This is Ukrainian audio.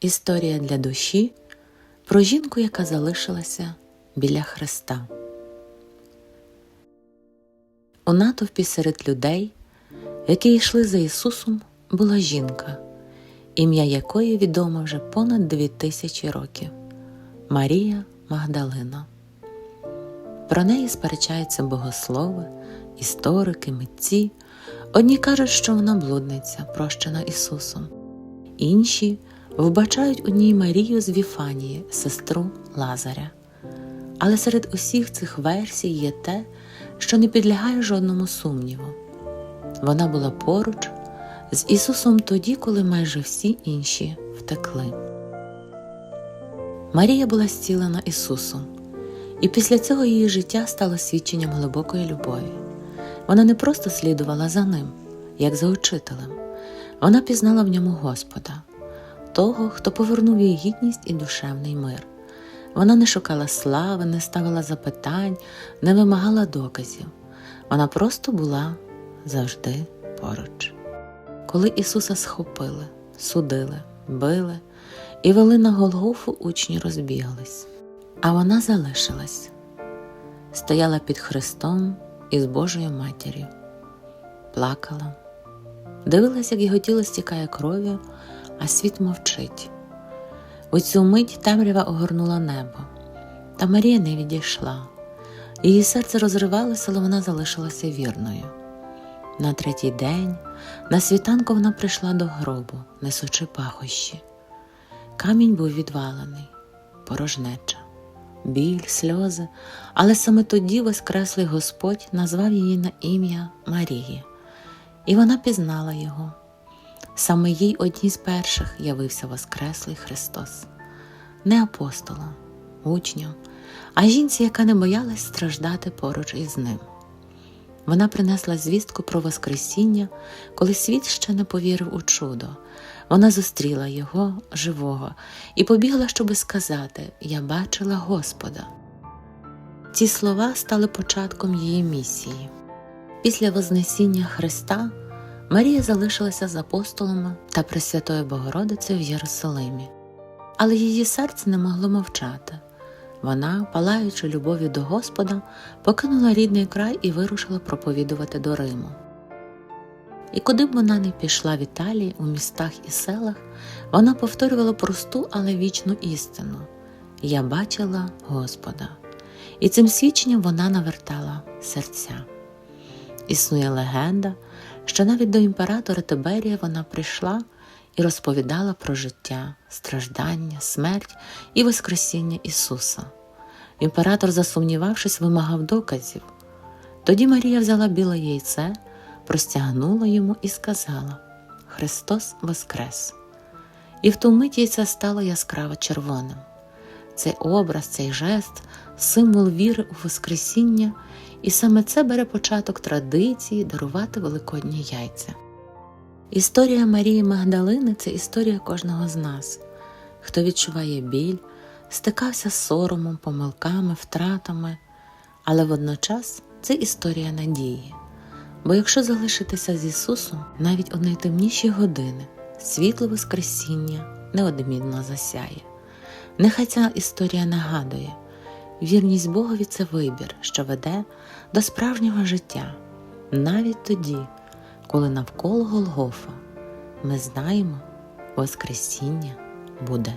Історія для душі про жінку, яка залишилася біля Христа. У натовпі серед людей, які йшли за Ісусом, була жінка, ім'я якої відомо вже понад дві тисячі років Марія Магдалина. Про неї сперечаються богослови, історики, митці. Одні кажуть, що вона блудниця, прощена Ісусом, інші вбачають у ній Марію з Віфанії, сестру Лазаря. Але серед усіх цих версій є те, що не підлягає жодному сумніву. Вона була поруч з Ісусом тоді, коли майже всі інші втекли. Марія була зцілена Ісусом, і після цього її життя стало свідченням глибокої любові. Вона не просто слідувала за ним, як за учителем, вона пізнала в ньому Господа, того, хто повернув їй гідність і душевний мир. Вона не шукала слави, не ставила запитань, не вимагала доказів. Вона просто була завжди поруч. Коли Ісуса схопили, судили, били і вели на Голгофу, учні розбіглись, а вона залишилась, стояла під Христом із Божою матір'ю, плакала, дивилась, як його тіло стікає кров'ю, а світ мовчить. У цю мить темрява огорнула небо, та Марія не відійшла. Її серце розривалося, але вона залишилася вірною. На третій день, на світанку вона прийшла до гробу, несучи пахощі. Камінь був відвалений, порожнеча, біль, сльози, але саме тоді Воскреслий Господь назвав її на ім'я Марії, і вона пізнала його. Саме їй одній з перших явився Воскреслий Христос, не апостолам, учням, а жінці, яка не боялась страждати поруч із ним. Вона принесла звістку про Воскресіння, коли світ ще не повірив у чудо. Вона зустріла його живого і побігла, щоби сказати: Я бачила Господа. Ці слова стали початком її місії. Після Вознесіння Христа Марія залишилася з апостолами та Пресвятою Богородицею в Єрусалимі, але її серце не могло мовчати. Вона, палаючи любов'ю до Господа, покинула рідний край і вирушила проповідувати до Риму. І куди б вона не пішла в Італії, у містах і селах, вона повторювала просту, але вічну істину Я бачила Господа, і цим свідченням вона навертала серця. Існує легенда, що навіть до імператора Тиберія вона прийшла і розповідала про життя, страждання, смерть і Воскресіння Ісуса. Імператор, засумнівавшись, вимагав доказів. Тоді Марія взяла біле яйце, простягнула йому і сказала: Христос Воскрес! І в ту мить яйце стало яскраво червоним. Цей образ, цей жест, символ віри у Воскресіння, і саме це бере початок традиції дарувати великодні яйця. Історія Марії Магдалини це історія кожного з нас, хто відчуває біль, стикався з соромом, помилками, втратами, але водночас це історія надії. Бо якщо залишитися з Ісусом навіть у найтемніші години, світло Воскресіння неодмінно засяє. Нехай ця історія нагадує, вірність Богові це вибір, що веде до справжнього життя, навіть тоді, коли навколо Голгофа ми знаємо, Воскресіння буде.